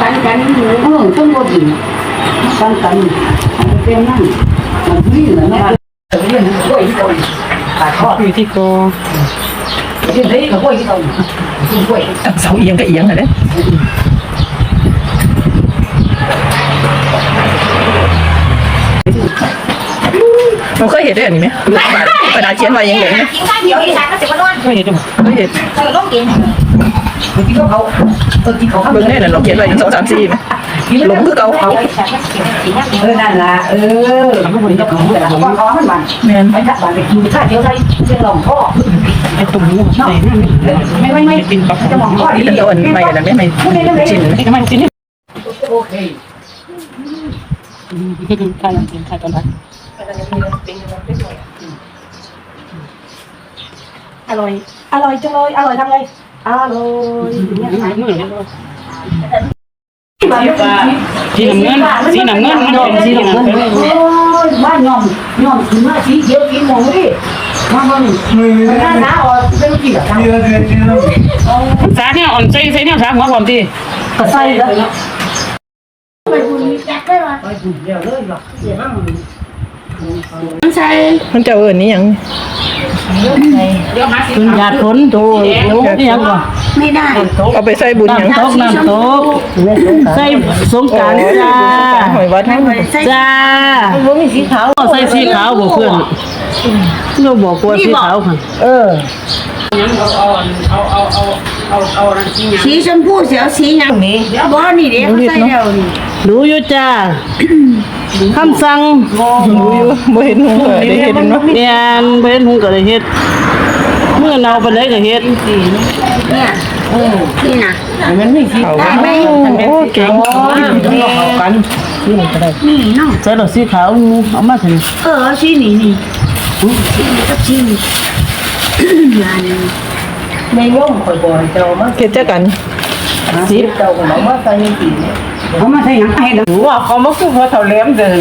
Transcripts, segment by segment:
กันกันเออต้องบ่ดีกันกันเป็นนั่นมันนี่แหละแม่เรียนกล้วยที่ตรงปากคออยู่ที่โกเรียนได้กับกล้วยที่ตรงกินกล้วยเสาเอียงก็เอียงอะเด้เราเคยเห็นได้อันนี้ไหมกระดาษเขียนไว้ยังหลงไหมกินข้าวเดียวอีสานก็สิบวันเคยเห็นจ้ะเคยเห็นเออต้องกินกินเขาเออกินเขาเบิ่งแน่น่ะเราเขียนไว้ยังสองสามสี่ไหมหลงคือเก่าเอาอีสานก็สิบกินข้าวเดียวเออนั่นล่ะเออมันบ่ได้กับเขาแต่ว่าเขามันมันแมนไปจับบ้านไปกินข้าวเดียวใส่เรื่องหลงพ่อไอ้ตุ่มนี้เนาะไม่ไม่ไม่จะมองพ่อดีเป็นเดียวตัวอันใหม่แล้วไม่ไม่ชิ้นเลยไม่ชิ้นนี่โอเคใครกินใครกันไปอร่อย อร่อยจังเลย อร่อยทำไง อร่อยสีน้ำเงินสีน้ำเงินมันเป็นสีน้ำเงินโอ้ยบ้านยอมยอมกินมาสีเขียวกินหมูดิมาบ้านหน้าหน้าอ่อนเป็นกี่แบบสาเนี่ยอ่อนใส่ใส่เนี่ยสาหัวความดีก็ใส่แล้วไปบุญแจกได้ไหมไปดูเดี๋ยวเลยหรอกเดี๋ยวนั่งใส่มันจะเอิญนี่ยัง คุณยาทนตัวนี่ยังบ่ไม่ได้เอาไปใส่บุญยังน้ำตกน้ำตกใส่สงกรารจ้าหอยวัดให้จ้าใส่สีขาวใส่สีขาวบ่เพื่อนเราบอกว่าสีขาวค่ะเออสีชมพูเสียวสีหยังนี่บ่นี่เด็กใส่แล้วนี่ดูอยู่จ้า คำสั่งรู้อยู่บ่เห็นหัวได้เห็นเนาะเนียนเพิ่นหุงก็ได้เฮ็ดเมื่อเราไปเลยก็เฮ็ดเนี่ยเออนี่นะมันมีสีเขาได้ไหมโอ้เก่งกันนี่เนาะใส่ดอกสีขาวเอามาถึงเออสีนี่นี่สีนี่กับสีนี่งานนี้ไม่ย่อมคอยบ่อยเจ้ามาเกิดจักกันสีเจ้าก็เอามาใส่กิน เขามาใส่ยังไงนะว่าเขามาคือพอเท่าแหลมเดิน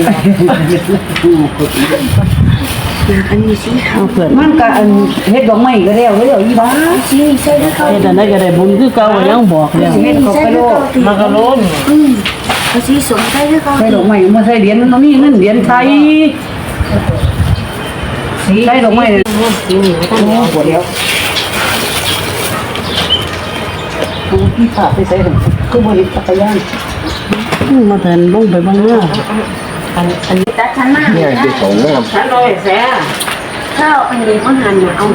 อันนี้สีขาวเพื่อนมันก็อันเฮ็ดดอกไม้ก็แล้วแล้วอีบ้าสีนี่ใส่ได้เขาเฮ็ดอันใดก็ได้บุญคือเก่ายังบอกแล้วเฮ็ดเขาไปโลดมันก็ล้นอืมเอาสีสมใส่ได้เขาใส่ดอกไม้มาใส่เหรียญมันมีเงินเหรียญไทยใส่ดอกไม้โอ้ปวดแล้วพี่ฝากไปใส่ผมคือบ่เห็นจักรยาน มาแทนลงไปบ้างเนาะแต่ฉันมาเนี่ยเด็กของแม่ข้าวอันนี้มันหันเอา